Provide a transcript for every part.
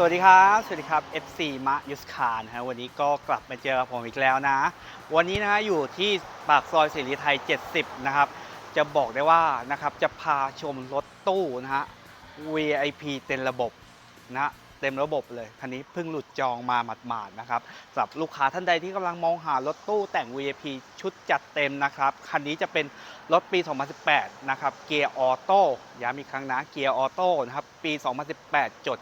สวัสดีครับ สวัสดีครับ FC มะยุสคานะฮะวันนี้ก็กลับมาเจอกับผมอีกแล้วนะ วันนี้นะฮะอยู่ที่ปากซอยเสรีไทย 70 นะครับ จะบอกได้ว่านะครับจะพาชมรถตู้นะฮะ VIP เต็มระบบนะ เต็มระบบเลยคันนี้เพิ่งหลุดจองมาหมาดๆนะครับสำหรับลูกค้าท่านใดที่กำลังมองหารถตู้แต่ง VIP ชุดจัดเต็มนะครับคันนี้จะเป็นรถปี 2018 นะครับเกียร์ออโต้ย้ำอีกครั้งนะเกียร์ออโต้นะครับปี 2018 จด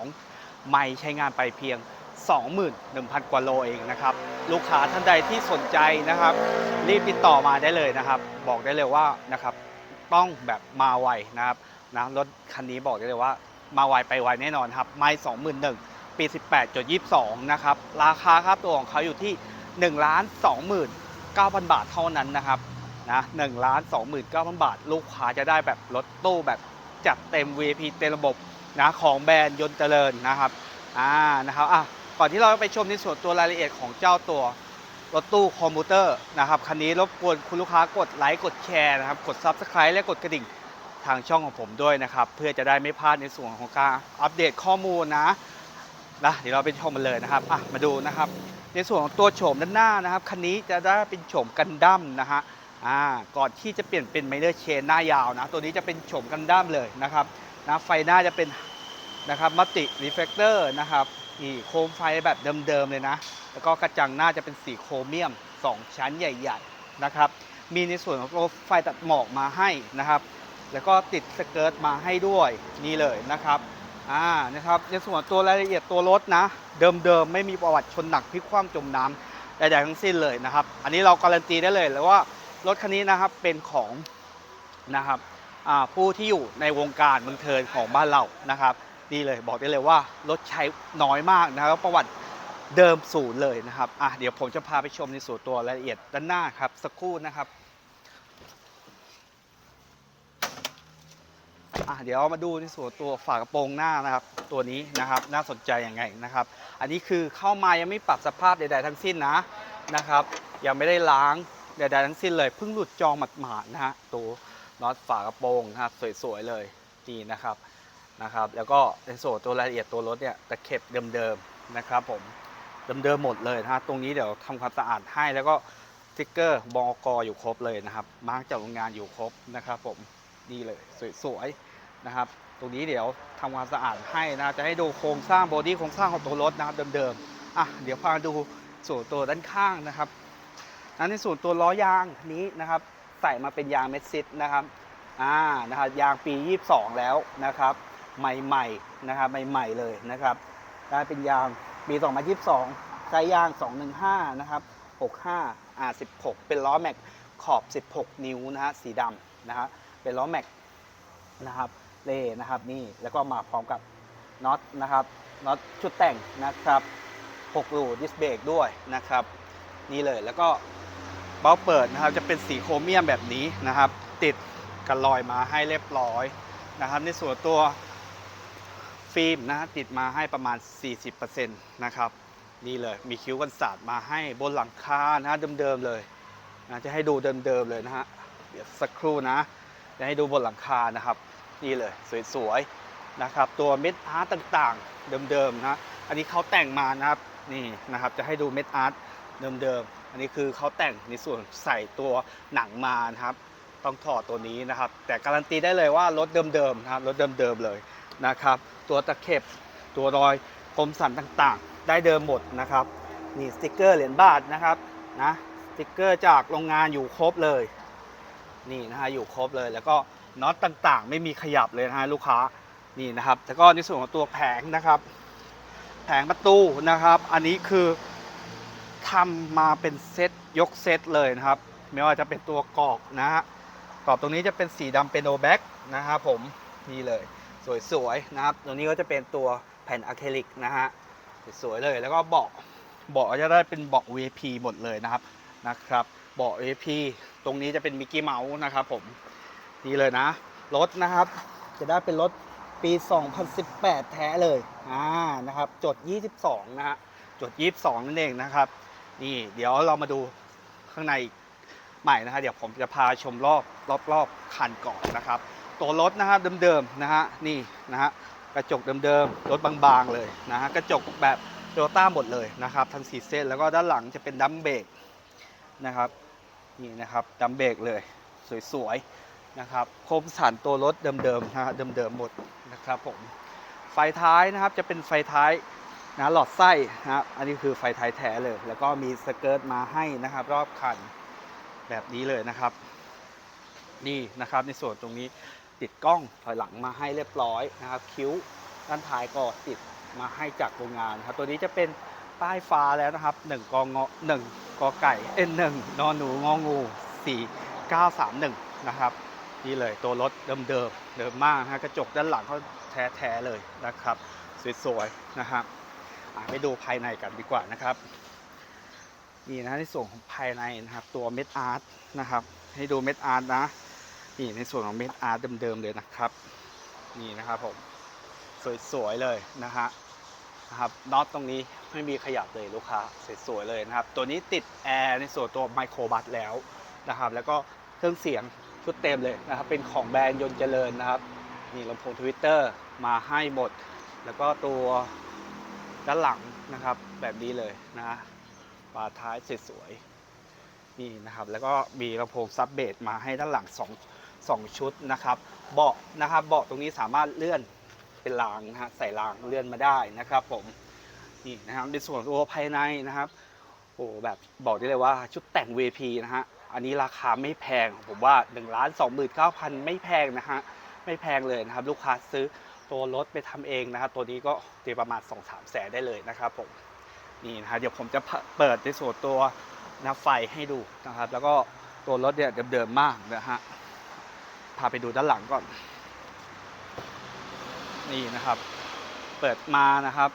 22 ไม่ใช้งานไปเพียง 21,000 กว่าโลเองนะครับลูกค้าท่านใดที่สนใจนะครับ รีบติดต่อมาได้เลยนะครับ บอกได้เลยว่านะครับต้องแบบมาไวนะครับนะรถคันนี้บอกได้เลยว่า มาไวไปไวแน่นอนครับ ไม่21,000ปี18.22นะครับ ราคาครับตัวของเขาอยู่ที่1ล้าน29,000บาทเท่านั้นนะครับนะ1ล้าน29,000บาท ลูกค้าจะได้แบบรถตู้แบบจัดเต็ม VIP เต็มระบบนะของแบรนด์ยนต์เจริญนะครับอ่านะครับอะก่อนที่เราจะไปชมในส่วนตัวรายละเอียดของเจ้าตัวรถตู้คอมพิวเตอร์นะครับคันนี้รบกวนคุณลูกค้ากดไลค์กดแชร์นะครับกด Subscribe และกดกระดิ่ง ทางช่องของผมด้วยนะครับ เพื่อจะได้ไม่พลาดในส่วนของการอัปเดตข้อมูลนะนะเดี๋ยวเราไปชมกันเลยนะครับอะมาดูนะครับ ในส่วนของตัวโฉมด้านหน้านะครับคันนี้จะได้เป็นโฉมกันดั้มนะฮะอ่าก่อนที่จะเปลี่ยนเป็นไมเนอร์เชนหน้ายาวนะ ตัวนี้จะเป็นโฉมกันดั้มเลยนะครับนะไฟหน้าจะเป็นนะครับมัลติรีเฟลเตอร์นะครับนี่โคมไฟแบบเดิมๆเลยนะ แล้วก็กระจังหน้าจะเป็นสีโครเมียม 2 ชั้นใหญ่ ๆ นะครับ มีในส่วนของไฟตัดหมอกมาให้นะครับ แล้วก็ติดสเกิร์ตมาให้ด้วยนี่เลยนะครับอ่านะครับในส่วนตัวรายละเอียดตัวรถนะ เดิมๆไม่มีประวัติชนหนักพลิกคว่ำจมน้ำใดๆทั้งสิ้นเลยนะครับ อันนี้เราการันตีได้เลยเลยว่ารถคันนี้นะครับเป็นของนะครับผู้ที่อยู่ในวงการบันเทิงของบ้านเรานะครับนี่เลยบอกได้เลยว่ารถใช้น้อยมากนะครับประวัติเดิมศูนย์เลยนะครับอะเดี๋ยวผมจะพาไปชมในส่วนตัวรายละเอียดด้านหน้าครับสักครู่นะครับ อะเดี๋ยวมาดูในส่วนตัวฝากระโปรงหน้านะครับ ตัวนี้นะครับน่าสนใจยังไงนะครับ อันนี้คือเข้ามายังไม่ปรับสภาพใด ๆ ทั้งสิ้นนะนะครับ ยังไม่ได้ล้างใดๆทั้งสิ้นเลยเพิ่งหลุดจองหมาดๆนะฮะตัวน็อตฝากระโปรงนะครับสวยๆเลยนี่นะครับนะครับ แล้วก็ในส่วนตัวรายละเอียดตัวรถเนี่ยตะเข็บเดิมๆนะครับผมเดิมๆหมดเลยนะฮะตรงนี้เดี๋ยวทำความสะอาดให้แล้วก็สติ๊กเกอร์บอกอยู่ครบเลยนะครับ มาร์กจากโรงงานอยู่ครบนะครับผมนี่เลย สวยๆ นะครับ ตรงนี้เดี๋ยวทำความสะอาดให้นะจะให้ดูโครงสร้างบอดี้โครงสร้างของตัวรถนะครับเดิมๆอะเดี๋ยวพาดูส่วนตัวด้านข้างนะครับนั้นในส่วนตัวล้อยางนี้นะครับ ใส่มาเป็นยางเมสซิตนะครับอ่านะครับยางปี 22 แล้วนะครับ ใหม่ๆนะครับใหม่ๆเลยนะครับได้เป็นยางปี 2022ใช้ยาง 215 นะครับ 65 R16 เป็นล้อแม็กขอบ 16 นิ้วนะฮะสีดำนะฮะเป็นล้อแม็กนะครับ เลนะครับนี่แล้วก็มาพร้อมกับน็อตนะครับน็อตชุดแต่งนะครับ6รูดิสเบรกด้วยนะครับ นี่เลยแล้วก็เบ้าเปิดนะครับจะเป็นสีโครเมียมแบบนี้นะครับ ติดกันลอยมาให้เรียบร้อยนะครับ ในส่วนตัวฟิล์มนะติดมาให้ประมาณ 40%นะครับนี่เลยมีคิ้วกันศาสตร์มาให้บนหลังคานะเดิมๆเลยนะจะให้ดูเดิมๆเลยนะฮะเดี๋ยวสักครู่นะจะให้ดูบนหลังคานะครับ นี่เลยสวยๆนะครับ ตัวเม็ดอาร์ตต่างๆ เดิมๆนะอันนี้เขาแต่งมานะครับนี่นะครับจะให้ดูเม็ดอาร์ตเดิมๆอันนี้คือเขาแต่งในส่วนใส่ตัวหนังมานะครับ ต้องถอดตัวนี้นะครับ แต่การันตีได้เลยว่ารถเดิมๆนะครับรถเดิมๆเลยนะครับ ตัวตะเข็บตัวรอยคมสันต่างๆ ได้เดิมหมดนะครับนี่สติกเกอร์เหรียญบาทนะครับนะสติกเกอร์จากโรงงานอยู่ครบเลย นี่นะฮะอยู่ครบเลยแล้วก็ น็อตต่างๆ ไม่มีขยับเลยนะฮะลูกค้านี่นะครับแล้วก็ในส่วนของตัวแผงนะครับ แผงประตูนะครับ อันนี้คือทำมาเป็นเซตยกเซตเลยนะครับ ไม่ว่าจะเป็นตัวกรอบนะฮะกรอบตรงนี้จะเป็นสีดำเป็นโนแบ็กนะครับผมนี่เลยสวยๆนะครับ ตรงนี้ก็จะเป็นตัวแผ่นอะคริลิกนะฮะสวยๆเลยแล้วก็เบาะเบาะจะได้เป็นเบาะ VIP หมดเลยนะครับนะครับเบาะ VIP ตรงนี้จะเป็นมิกกี้เมาส์นะครับผม นี่เลยนะ รถนะครับ จะได้เป็นรถปี 2018 แท้เลยอ่านะครับ จด 22 นะฮะ จด 22 นั่นเองนะครับ นี่เดี๋ยวเรามาดูข้างในใหม่นะฮะ เดี๋ยวผมจะพาชมรอบรอบรอบคันก่อนนะครับ ตัวรถนะฮะเดิมๆนะฮะ นี่นะฮะ กระจกเดิมๆ รถบางๆ เลยนะฮะ กระจกแบบโตโยต้าหมดเลยนะครับ ทั้งสีเส้น แล้วก็ด้านหลังจะเป็นดัมเบรกนะครับ นี่นะครับ ดัมเบรกเลย สวยๆ นะครับโคมสันตัวรถเดิมๆนะฮะเดิมๆหมดนะครับผมไฟท้ายนะครับจะเป็นไฟท้ายนะหลอดไส้นะครับอันนี้คือไฟท้ายแท้เลย แล้วก็มีสเกิร์ตมาให้นะครับ รอบคันแบบนี้เลยนะครับ นี่นะครับในส่วนตรงนี้ติดกล้องถอยหลังมาให้เรียบร้อยนะครับ คิ้วด้านท้ายก็ติดมาให้จากโรงงานนครับ ตัวนี้จะเป็นป้ายฟ้าแล้วนะครับ1กองหนึ่งกอไก่เอ็นหนึ่งนอนหนูงองู 4 9 3 1 นะครับ นี่เลยตัวรถเดิมเดิมเดิมมากนะฮะกระจกด้านหลังเขาแท้ๆเลยนะครับ สวยๆนะครับไปดูภายในกันดีกว่านะครับ นี่นะในส่วนของภายในนะครับ ตัวเม็ดอาร์ตนะครับ ให้ดูเม็ดอาร์ตนะนี่ในส่วนของเม็ดอาร์ตเดิมๆเลยนะครับ นี่นะครับผมสวยๆเลยนะฮะนะครับน็อตตรงนี้ไม่มีขยับเลยลูกค้าสวยๆเลยนะครับ ตัวนี้ติดแอร์ในส่วนตัวไมโครบัสแล้วนะครับ แล้วก็เครื่องเสียง ชุดเต็มเลยนะครับ เป็นของแบรนด์ยนต์เจริญนะครับ นี่ลำโพงทวิตเตอร์มาให้หมด แล้วก็ตัวด้านหลังนะครับ แบบนี้เลยนะฝาท้ายสวยๆนี่นะครับ แล้วก็มีลำโพงซับเบสมาให้ด้านหลัง2 2ชุดนะครับ เบาะนะครับ เบาะตรงนี้สามารถเลื่อนเป็นรางนะฮะใส่รางเลื่อนมาได้นะครับผมนี่นะครับในส่วนตัวภายในนะครับโอ้แบบบอกได้เลยว่าชุดแต่ง VP นะฮะ อันนี้ราคาไม่แพงผมว่า1นึ่งล้านสองหมื่นเก้าพันไม่แพงนะฮะไม่แพงเลยนะครับ ลูกค้าซื้อตัวรถไปทำเองนะครับตัวนี้ก็ตีประมาณ2-3แสนได้เลยนะครับผมนี่นะฮะเดี๋ยวผมจะเปิดในส่วนตัวน้าไฟให้ดูนะครับ แล้วก็ตัวรถเนี่ยเดิมๆมากนะฮะพาไปดูด้านหลังก่อน นี่นะครับ เปิดมานะครับ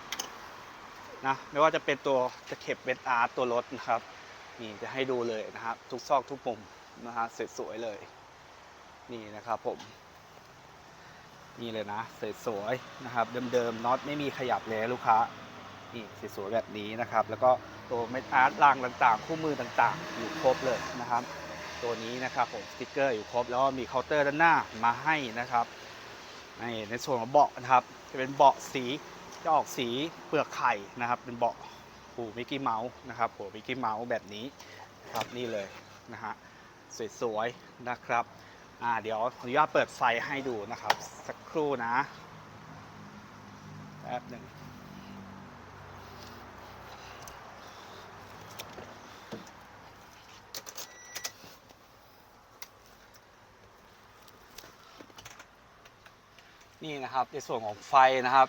นะไม่ว่าจะเป็นตัวจะเข็บเบนอาร์ตัวรถนะครับ นี่จะให้ดูเลยนะครับทุกซอกทุกมุมนะฮะสวยๆเลย นี่นะครับผม นี่เลยนะสวยๆนะครับ เดิมๆน็อตไม่มีขยับเลยลูกค้านี่สวยๆแบบนี้นะครับ แล้วก็ตัวเม็ดอาร์ตรางต่างๆ คู่มือต่างๆ อยู่ครบเลยนะครับ ตัวนี้นะครับผมสติกเกอร์อยู่ครบแล้วก็มีเคาน์เตอร์ด้านหน้ามาให้นะครับในในส่วนของเบาะนะครับ จะเป็นเบาะสีจะออกสีเปลือกไข่นะครับ เป็นเบาะ หูมิกกี้เมาส์นะครับหัวมิกกี้เมาส์แบบนี้ครับนี่เลยนะฮะสวยๆนะครับอ่าเดี๋ยวขออนุญาตเปิดไฟให้ดูนะครับ สักครู่นะแป๊บหนึ่งนี่นะครับในส่วนของไฟนะครับ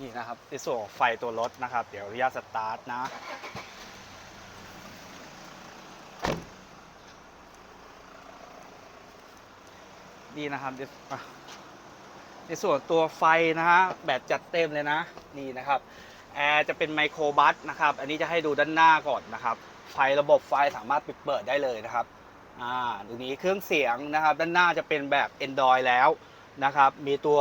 นี่นะครับในส่วนของไฟตัวรถนะครับ เดี๋ยวอนุญาตสตาร์ทนะ นี่นะครับในส่วนตัวไฟนะฮะแบบจัดเต็มเลยนะ นี่นะครับแอร์จะเป็นไมโครบัสนะครับ อันนี้จะให้ดูด้านหน้าก่อนนะครับ ไฟระบบไฟสามารถปิดเปิดได้เลยนะครับอ่าตรงนี้เครื่องเสียงนะครับ ด้านหน้าจะเป็นแบบ Android แล้วนะครับ มีตัว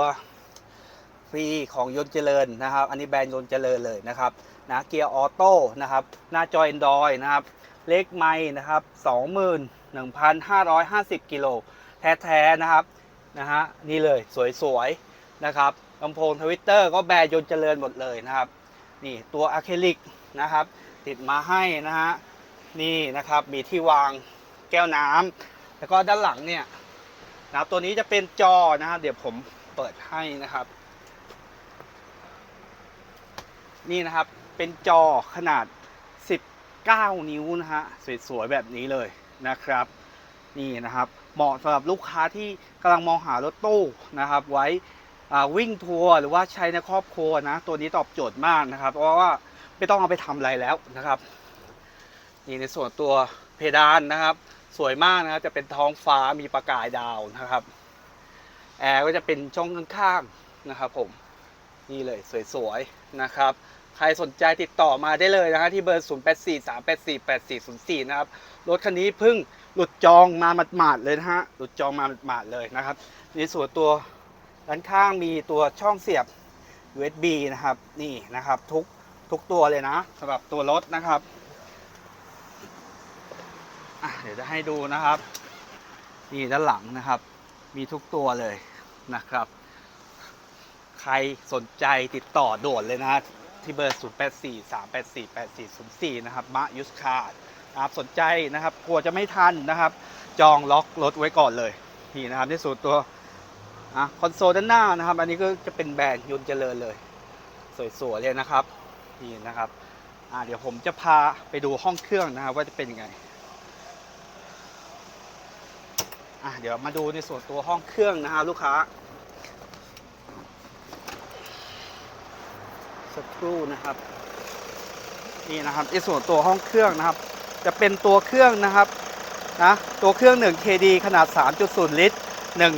ฟรีของยนต์เจริญนะครับ อันนี้แบรนด์ยนต์เจริญเลยนะครับนะเกียร์ออโต้นะครับ หน้าจอ Android นะครับ เลขไม้นะครับ 21,550 กิโลแท้ๆนะครับนะฮะนี่เลยสวยๆนะครับลำโพงทวิตเตอร์ก็แบรนด์ยนต์เจริญหมดเลยนะครับ นี่ตัวอะคริลิกนะครับ ติดมาให้นะฮะนี่นะครับมีที่วางแก้วน้ำแล้วก็ด้านหลังเนี่ยนะตัวนี้จะเป็นจอนะครับ เดี๋ยวผมเปิดให้นะครับ นี่นะครับเป็นจอขนาด 19 นิ้วนะฮะสวยๆแบบนี้เลยนะครับ นี่นะครับเหมาะสำหรับลูกค้าที่กำลังมองหารถตู้นะครับ ไว้วิ่งทัวร์หรือว่าใช้ในครอบครัวนะ ตัวนี้ตอบโจทย์มากนะครับ เพราะว่าไม่ต้องเอาไปทำอะไรแล้วนะครับ นี่ในส่วนตัวเพดานนะครับ สวยมากนะครับจะเป็นท้องฟ้ามีประกายดาวนะครับแอร์ก็จะเป็นช่องข้างๆนะครับผม นี่เลยสวยๆนะครับ ใครสนใจติดต่อมาได้เลยนะฮะที่เบอร์ 0 8 4 3 8 4 8 4 0 4 นะครับ รถคันนี้เพิ่งหลุดจองมาหมาดๆเลยนะฮะ หลุดจองมาหมาดๆเลยนะครับ ในส่วนตัวด้านข้างมีตัวช่องเสียบ USB นะครับ นี่นะครับทุกทุกตัวเลยนะสำหรับตัวรถนะครับเดี๋ยวจะให้ดูนะครับ นี่ด้านหลังนะครับ มีทุกตัวเลยนะครับ ครสนใจติดต่อด่วนเลยนะที่เบอร์ 0 8 4 3 8 4 8 4 0 4 นะครับมะยุสคาร์นะครับสนใจนะครับกลัวจะไม่ทันนะครับ จองล็อกรถไว้ก่อนเลยนี่นะครับที่สุดตัวอะคอนโซลด้านหน้านะครับ อันนี้ก็จะเป็นแบรนด์ยนต์เจริญเลย สวยๆเลยนะครับนี่นะครับอะเดี๋ยวผมจะพาไปดูห้องเครื่องนะครับว่าจะเป็นยังไงอะเดี๋ยวมาดูในส่วนตัวห้องเครื่องนะครับลูกค้า สักครู่นะครับ นี่นะครับในส่วนตัวห้องเครื่องนะครับ จะเป็นตัวเครื่องนะครับนะตัวเครื่อง 1 KD ขนาด 3.0 ลิตร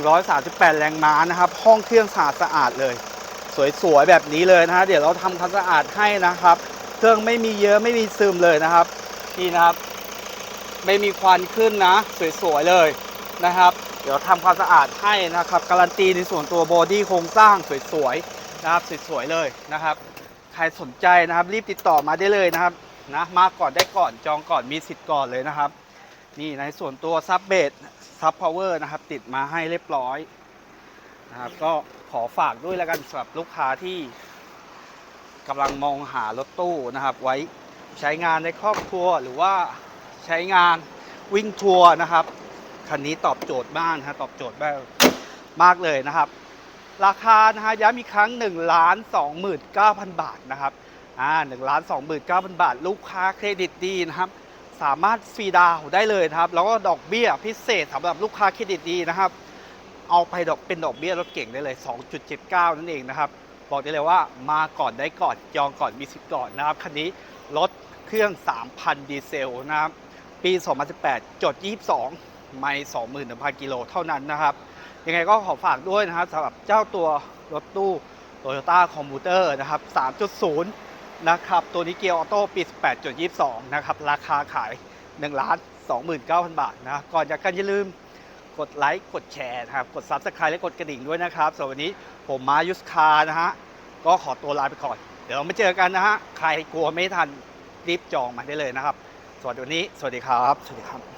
138 แรงม้านะครับ ห้องเครื่องสะอาดสะอาดเลย สวยๆแบบนี้เลยนะฮะเดี๋ยวเราทำความสะอาดให้นะครับ เครื่องไม่มีเยอะไม่มีซึมเลยนะครับนี่นะครับ ไม่มีควันขึ้นนะ สวยๆเลยนะครับ เดี๋ยวทำความสะอาดให้นะครับ การันตีในส่วนตัวบอดี้โครงสร้างสวยๆนะครับสวยๆเลยนะครับ ครสนใจนะครับ รีบติดต่อมาได้เลยนะครับนะมาก่อนได้ก่อนจองก่อนมีสิทธิ์ก่อนเลยนะครับ นี่ในส่วนตัวซับเบสซับพาวเวอร์นะครับ ติดมาให้เรียบร้อยนะครับ ก็ขอฝากด้วยแล้วกันสำหรับลูกค้าที่กำลังมองหารถตู้นะครับ ไว้ใช้งานในครอบครัวหรือว่าใช้งานวิ่งทัวร์นะครับคันนี้ตอบโจทย์มากนะฮะตอบโจทย์มากมากเลยนะครับ ราคานะฮะย้ำอีกครั้ง1ล้าน29,000 บาทนะครับอ่า1ล้าน29,000บาท ลูกค้าเครดิตดีนะครับ สามารถฟรีดาวได้เลยนะครับ แล้วก็ดอกเบี้ยพิเศษสำหรับลูกค้าเครดิตดีนะครับ เอาไปดอกเป็นดอกเบี้ยรถเก่งได้เลย 2.79 นั่นเองนะครับ บอกได้เลยว่ามาก่อนได้ก่อนจองก่อนมีสิทธิ์ก่อนนะครับ คันนี้รถเครื่อง 3,000 ดีเซลนะครับ ปี 2018 จด 22 ไม่ 21,000 กิโลเท่านั้นนะครับ ยังไงก็ขอฝากด้วยนะครับสำหรับเจ้าตัวรถตู้ Toyota Commuter นะครับ 3.0 นะครับ ตัวนี้เกียร์ออโต้ปี 18.22 นะครับ ราคาขาย1ล้าน29,000 บาทนะ ก่อนจากกันอย่าลืมกดไลค์ กดแชร์นะครับ กด Subscribe และกดกระดิ่งด้วยนะครับสำหรับวันนี้ผมมายุสคานะฮะ ก็ขอตัวลาไปก่อน เดี๋ยวเรามาเจอกันนะฮะ ใครกลัวไม่ทันรีบจองมาได้เลยนะครับ สวัสดีวันนี้ สวัสดีครับ สวัสดีครับ